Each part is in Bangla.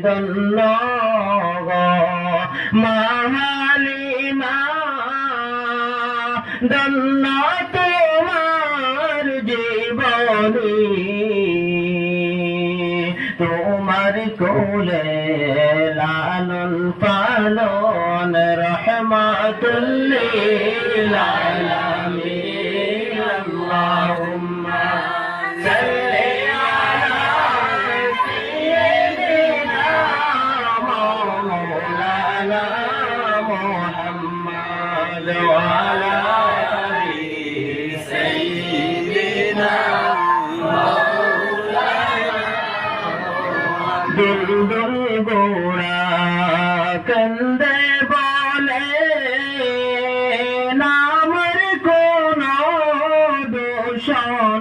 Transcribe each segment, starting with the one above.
দন্ন মাহালিমা দন্ন তোমার জীবনী। তোমার কোলে লালন পালন রহমাতুল্লিল। দুল গোড়া কন্দে বলে নামর কোন দোষ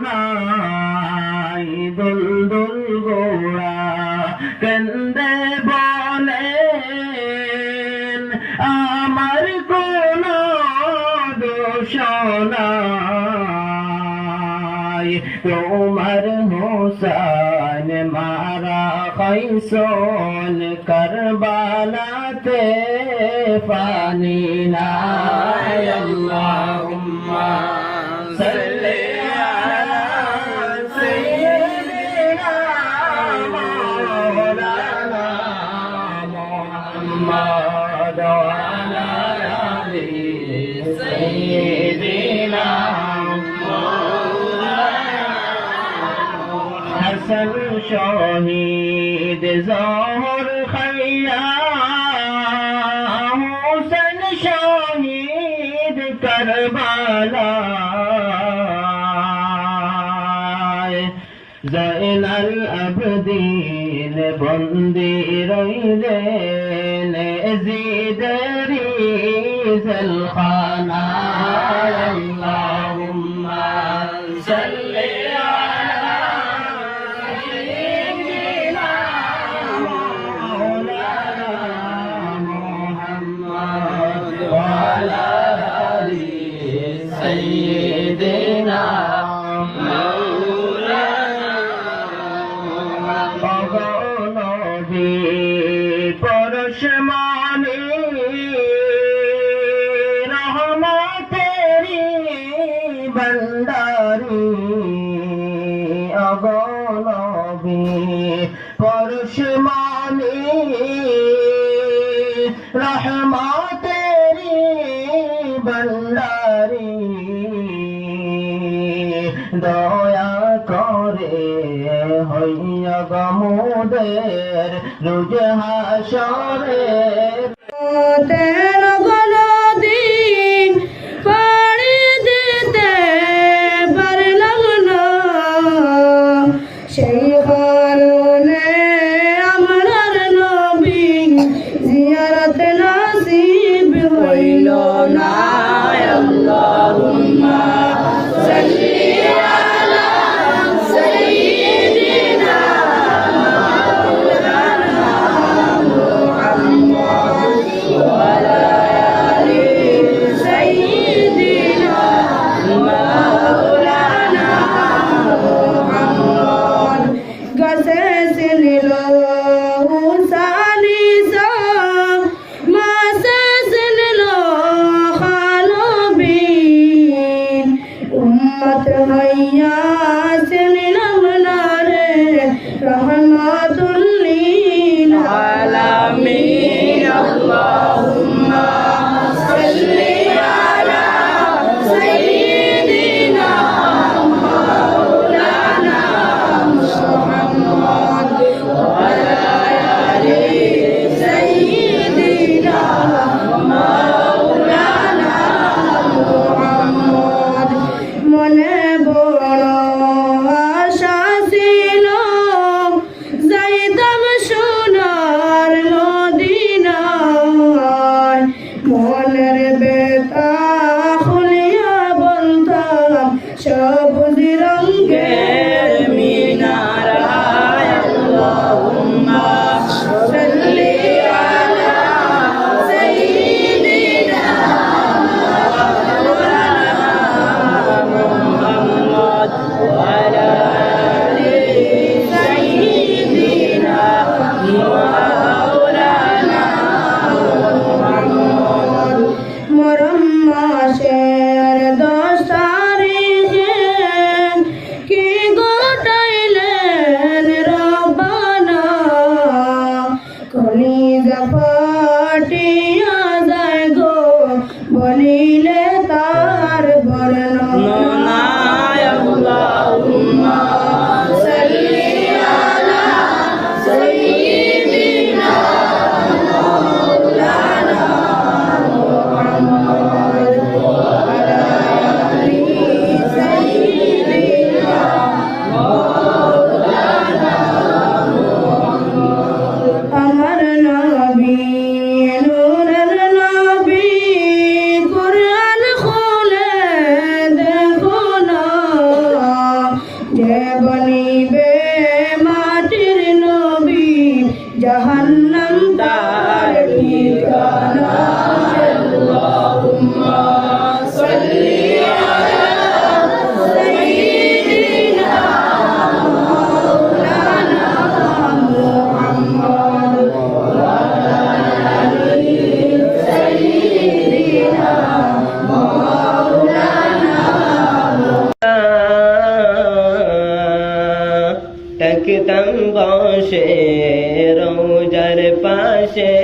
নাই। দুল দুল গোড়া কন্দে বলে আমার কোন তোমার হোসেন মারা খৈসন করবালাতে পানি না আল্লাহুম্মা সাল্লি عندي ريدين زيد ريس الخنا. اللهم صلِّ পরশমানি রহমতেরি ভণ্ডারি অগণবী পরশমানি রহমতেরি ভণ্ডারি দয়া করে হইয়া গমোদের রুজ হাসরে বসে রোজার পাশে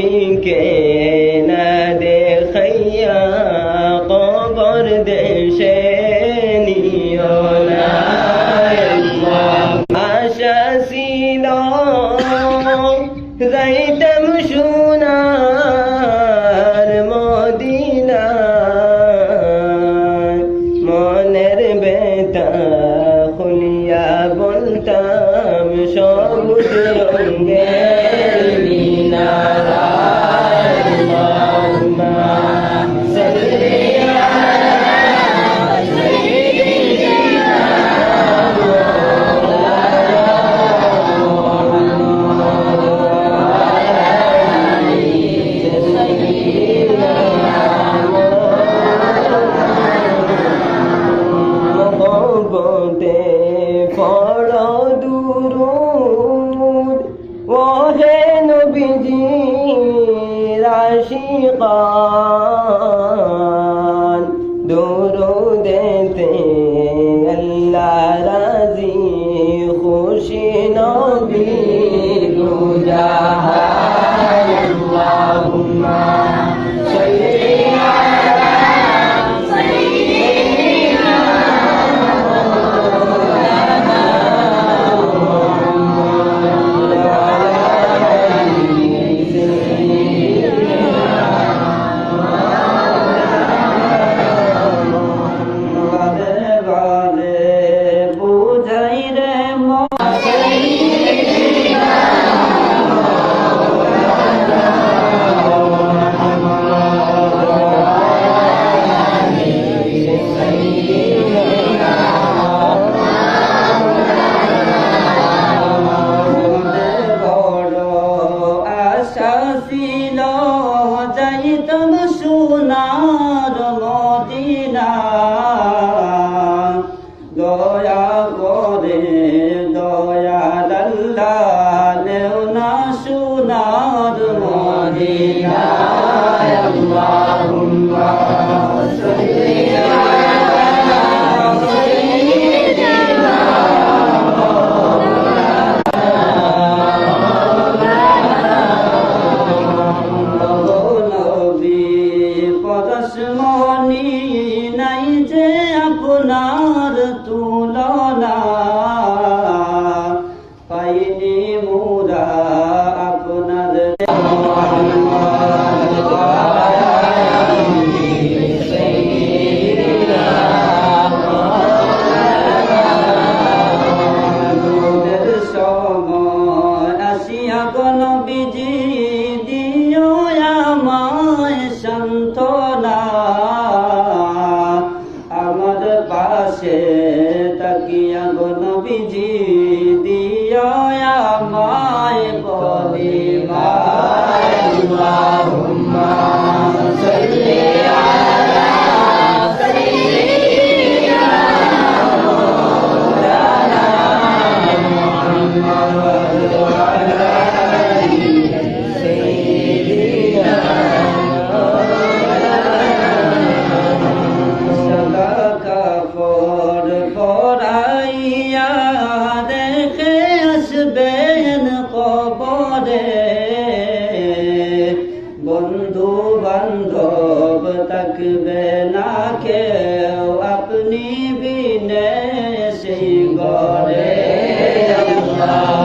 নবীকে দয়া করে। Amém.